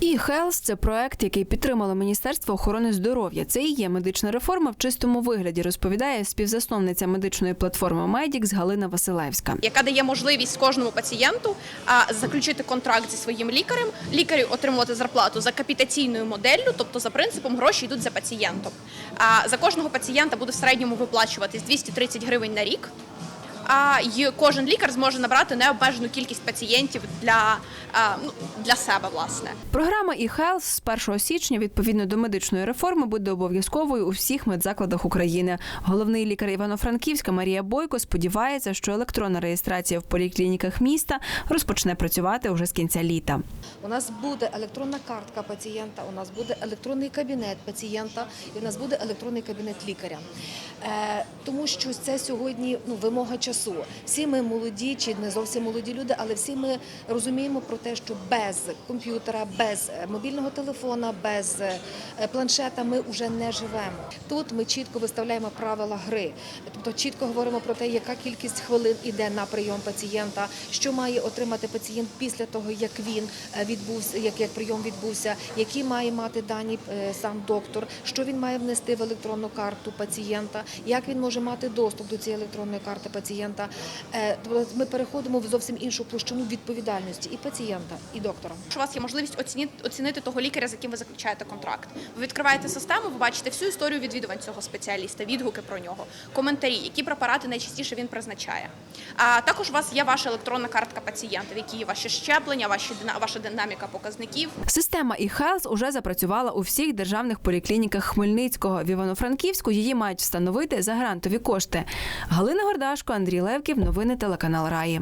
І Health – це проект, який підтримало Міністерство охорони здоров'я. Це і є медична реформа в чистому вигляді, розповідає співзасновниця медичної платформи Медікс Галина Василевська. яка дає можливість кожному пацієнту заключити контракт зі своїм лікарем, лікарю отримувати зарплату за капітаційною моделлю, тобто за принципом гроші йдуть за пацієнтом. За кожного пацієнта буде в середньому виплачуватись 230 гривень на рік. А й кожен лікар зможе набрати необмежену кількість пацієнтів для, ну, для себе, власне. Програма e-Health з 1 січня відповідно до медичної реформи буде обов'язковою у всіх медзакладах України. Головний лікар Івано-Франківська Марія Бойко сподівається, що електронна реєстрація в поліклініках міста розпочне працювати вже з кінця літа. У нас буде електронна картка пацієнта, у нас буде електронний кабінет пацієнта, і у нас буде електронний кабінет лікаря. Е, тому що це сьогодні ну, вимога часу. Всі ми молоді чи не зовсім молоді люди, але всі ми розуміємо про те, що без комп'ютера, без е, мобільного телефона, без е, планшета ми вже не живемо. Тут ми чітко виставляємо правила гри, тобто чітко говоримо про те, яка кількість хвилин іде на прийом пацієнта, що має отримати пацієнт після того, як він е, відбувся, як, як прийом відбувся, які має мати дані е, сам доктор, що він має внести в електронну карту пацієнта, як він може мати доступ до цієї електронної карти пацієнта. Е, Тобто ми переходимо в зовсім іншу площину відповідальності і пацієнта, і доктора. У вас є можливість оцінити, оцінити того лікаря, з яким ви заключаєте контракт. Ви відкриваєте систему, ви бачите всю історію відвідувань цього спеціаліста, відгуки про нього, коментарі, які препарати найчастіше він призначає. А також у вас є ваша електронна картка пацієнта, в якій є ваші щеплення, ваші ваша динаміка показників. Система e-Health уже запрацювала у всіх державних поліклініках Хмельницького. В Івано-Франківську її мають встановити за грантові кошти. Галина Гордашко, Андрій Левків. Новини телеканал Раї.